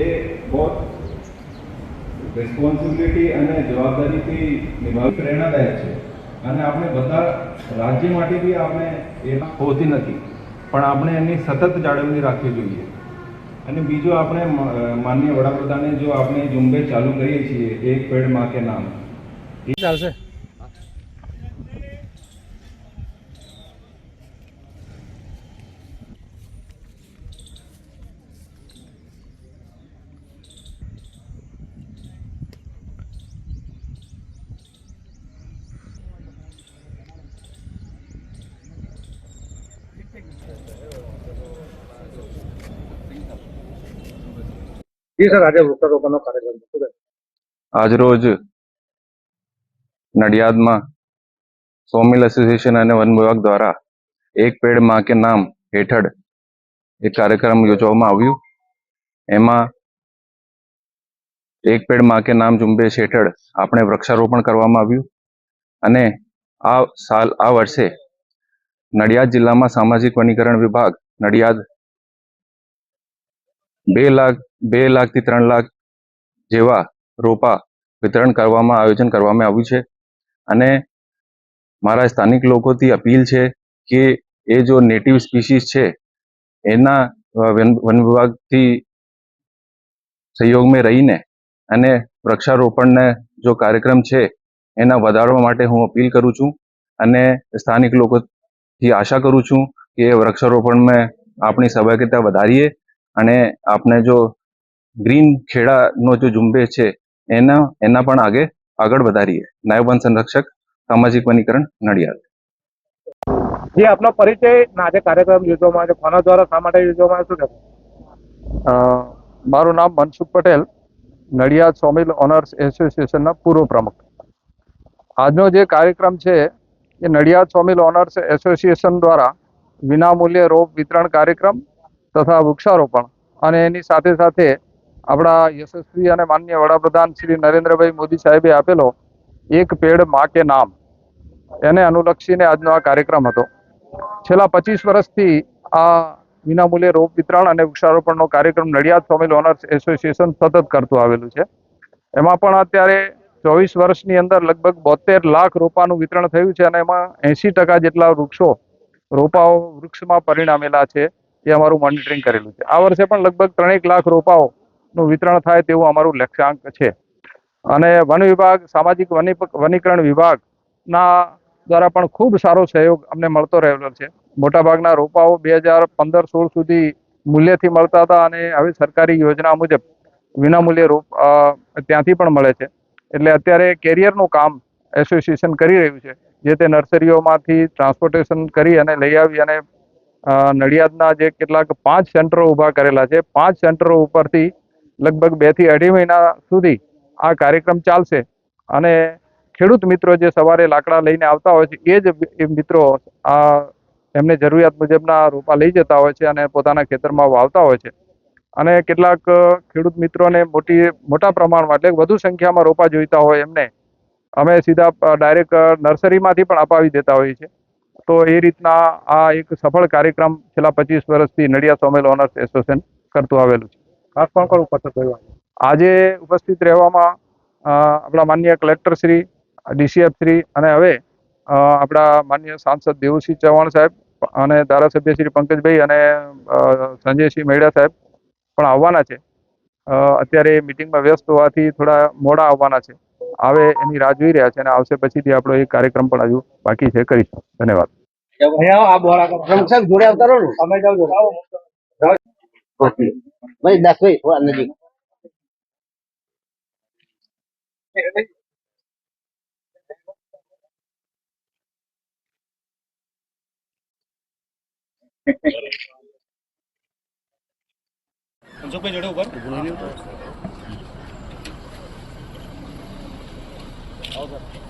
એ બહુ રિસ્પોન્સિબિલિટી અને જવાબદારીથી નિભાવી પ્રેરણાદાયક છે. અને આપણે બધા રાજ્ય માટે બી આપણે એ હોતી નથી. પણ આપણે એની સતત જાળવણી રાખવી જોઈએ. અને બીજું આપણે મ- અ, માનનીય વડાપ્રધાને જો આપણે ઝુંબેશ ચાલુ કરીએ છીએ એક પેડમાં કે નામ? ચાલશે. જી સર, આજે વૃક્ષારોપણનો કાર્યક્રમ. આજરોજ નડિયાદમાં સોમિલ એસોસિએશન અને વન વિભાગ દ્વારા એક પેડમાં કે નામ હેઠળ એક કાર્યક્રમ યોજવામાં આવ્યું એમાં એક પેડમાં કે નામ ઝુંબેશ હેઠળ આપણે વૃક્ષારોપણ કરવામાં આવ્યું અને આ સાલ, આ વર્ષે નડિયાદ જિલ્લામાં સામાજિક વનીકરણ વિભાગ, નડિયાદ બે લાખ, બે લાખથી ત્રણ લાખ જેવા રોપા વિતરણ કરવામાં આયોજન કરવામાં આવ્યું છે. અને મારા સ્થાનિક લોકોથી અપીલ છે કે એ જો નેટિવ સ્પીસીસ છે, એના વન વિભાગથી સહયોગમાં રહીને અને વૃક્ષારોપણને જો કાર્યક્રમ છે, એના વધારવા માટે હું અપીલ કરું છું અને સ્થાનિક લોકોથી આશા કરું છું કે વૃક્ષારોપણમાં આપણી સહભાગિતા વધારીએ અને આપણે જો ગ્રીન ખેડાનો જો ઝુંબેશ છે એના એના પણ આગે આગળ વધારીએ. નાયબ વન સંરક્ષક સામાજિક વનીકરણ નડિયાદ. જે આપનો પરિચય આજે કાર્યક્રમ યોજવામાં આવે છે કોના દ્વારા શા માટે યોજવામાં આવે શું કહેશો? મારું નામ મનસુખ પટેલ નડિયાદ સોમિલ ઓનર્સ એસોસિએશનના પૂર્વ પ્રમુખ. આજનો જે કાર્યક્રમ છે એ નડિયાદ સોમિલ ઓનર્સ એસોસિએશન દ્વારા વિનામૂલ્યે રોપ વિતરણ કાર્યક્રમ તથા વૃક્ષારોપણ. અને એની સાથે સાથે આપણા યશસ્વી અને માન્ય વડાપ્રધાન શ્રી નરેન્દ્રભાઈ મોદી સાહેબે આપેલો એક પેડમાં કે નામ. એને અનુલક્ષીને આજનો આ કાર્યક્રમ હતો. છેલ્લા પચીસ વર્ષથી આ વિનામૂલ્યે રોપ વિતરણ અને વૃક્ષારોપણનો કાર્યક્રમ નડિયાદ સોમિલ ઓનર્સ એસોસિએશન સતત કરતું આવેલું છે. એમાં પણ અત્યારે ચોવીસ વર્ષની અંદર લગભગ બોતેર લાખ રોપાનું વિતરણ થયું છે અને એમાં એંશી ટકા જેટલા વૃક્ષો રોપાઓ વૃક્ષમાં પરિણામેલા છે. એ અમારું મોનિટરિંગ કરેલું છે. આ વર્ષે પણ લગભગ ત્રણેક લાખ રોપાઓનું વિતરણ થાય તેવું અમારું લક્ષ્યાંક છે. અને વન વિભાગ, સામાજિક વની વનીકરણ વિભાગના દ્વારા પણ ખૂબ સારો સહયોગ અમને મળતો રહેલો છે. મોટાભાગના રોપાઓ બે હજાર પંદર સોળ સુધી મૂલ્યથી મળતા હતા અને હવે સરકારી યોજના મુજબ વિનામૂલ્યે રોપ ત્યાંથી પણ મળે છે. એટલે અત્યારે કેરિયરનું કામ એસોસિએશન કરી રહ્યું છે, જે તે નર્સરીઓમાંથી ટ્રાન્સપોર્ટેશન કરી અને લઈ આવી અને નડિયાદના જે કેટલાક પાંચ સેન્ટરો ઊભા કરેલા છે. પાંચ સેન્ટરો ઉપરથી લગભગ બેથી અઢી મહિના સુધી આ કાર્યક્રમ ચાલશે. અને ખેડૂત મિત્રો જે સવારે લાકડા લઈને આવતા હોય છે, એ જ મિત્રો આ એમને જરૂરિયાત મુજબના રોપા લઈ જતા હોય છે અને પોતાના ખેતરમાં વાવતા હોય છે. અને કેટલાક ખેડૂત મિત્રોને મોટી, મોટા પ્રમાણમાં એટલે વધુ સંખ્યામાં રોપા જોઈતા હોય એમને અમે સીધા ડાયરેક્ટ નર્સરીમાંથી પણ અપાવી દેતા હોઈએ છીએ. તો એ રીતના આ એક સફળ કાર્યક્રમ છેલ્લા પચીસ વર્ષથી નડિયા સોમેલ ઓનર્સ એસોસિએશન કરતું આવેલું છે. ખાસ કોણ કોણ ઉપસ્થિત થયું આજે? ઉપસ્થિત રહેવામાં આપણા માન્ય કલેક્ટર શ્રી ડીસીએફ શ્રી અને હવે આપણા માન્ય સાંસદ દેવુસિંહ ચૌહાણ સાહેબ અને ધારાસભ્ય શ્રી પંકજભાઈ અને સંજયસિંહ મેડા સાહેબ પણ આવવાના છે. અત્યારે મિટિંગમાં વ્યસ્ત હોવાથી થોડા મોડા આવવાના છે. આવે એની રાહ જોઈ રહ્યા છે અને આવશે પછીથી આપણો એ કાર્યક્રમ પણ હજુ બાકી છે. કરીશું. ધન્યવાદ. જોડે અવતારો તમે ભાઈ દસ ભાઈ થોડા નજીક મનસુખભાઈ જોડે ઉપર આવો સર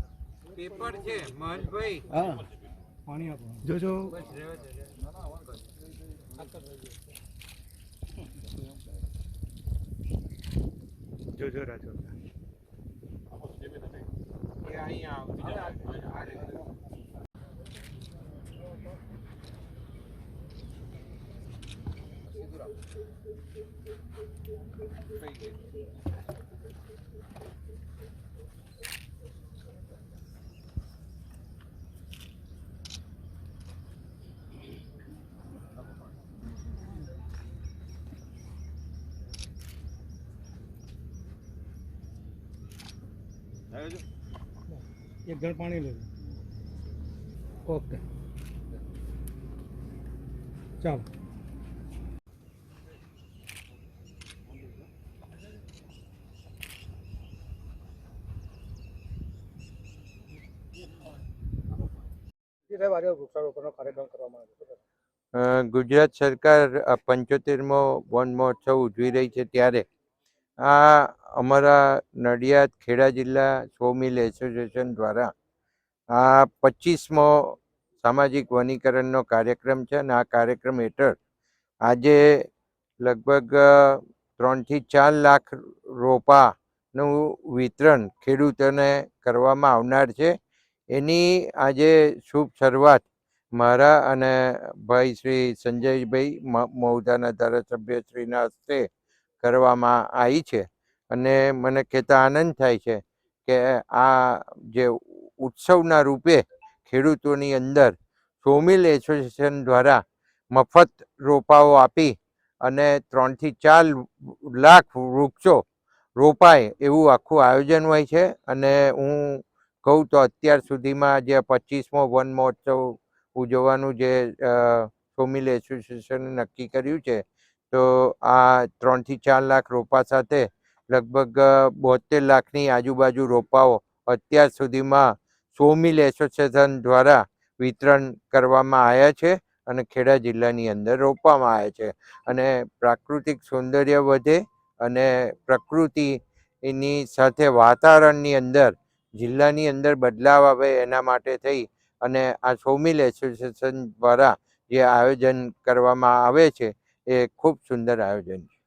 પેપર છે મહેશભાઈ. હા. પાણી આપો. જોજો. જોજો રાજો. એ અહીંયા આવશે એક જણ પાણી લેજો ઓકે. ચાલો. ગુજરાત સરકાર પંચોતેરમો વન મહોત્સવ ઉજવી રહી છે ત્યારે આ અમારા નડિયાદ ખેડા જિલ્લા સો મિલ એસોસિએશન દ્વારા આ પચીસમો સામાજિક વનીકરણનો કાર્યક્રમ છે અને આ કાર્યક્રમ હેઠળ આજે લગભગ ત્રણથી ચાર લાખ રોપાનું વિતરણ ખેડૂતોને કરવામાં આવનાર છે. એની આજે શુભ શરૂઆત મારા અને ભાઈ શ્રી સંજયભાઈ મ- મહુધાના ધારાસભ્યશ્રીના હસ્તે કરવામાં આવી છે અને મને કહેતા આનંદ થાય છે કે આ જે ઉત્સવના રૂપે ખેડૂતોની અંદર સોમિલ એસોસિએશન દ્વારા મફત રોપાઓ આપી અને ત્રણથી ચાર લાખ વૃક્ષો રોપાય એવું આખું આયોજન હોય છે અને હું કહું તો અત્યાર સુધીમાં જે પચીસમો વન મહોત્સવ ઉજવવાનું જે સોમિલ એસોસિએશને નક્કી કર્યું છે તો આ ત્રણથી ચાર લાખ રોપા સાથે લગભગ બોતેર લાખની આજુબાજુ રોપાઓ અત્યાર સુધીમાં સોમિલ એસોસિએશન દ્વારા વિતરણ કરવામાં આવ્યા છે અને ખેડા જિલ્લાની અંદર રોપવામાં આવ્યા છે. અને પ્રાકૃતિક સૌંદર્ય વધે અને પ્રકૃતિની સાથે વાતાવરણની અંદર, જિલ્લાની અંદર બદલાવ આવે એના માટે થઈ અને આ સોમિલ એસોસિએશન દ્વારા જે આયોજન કરવામાં આવે છે એ ખૂબ સુંદર આયોજન છે.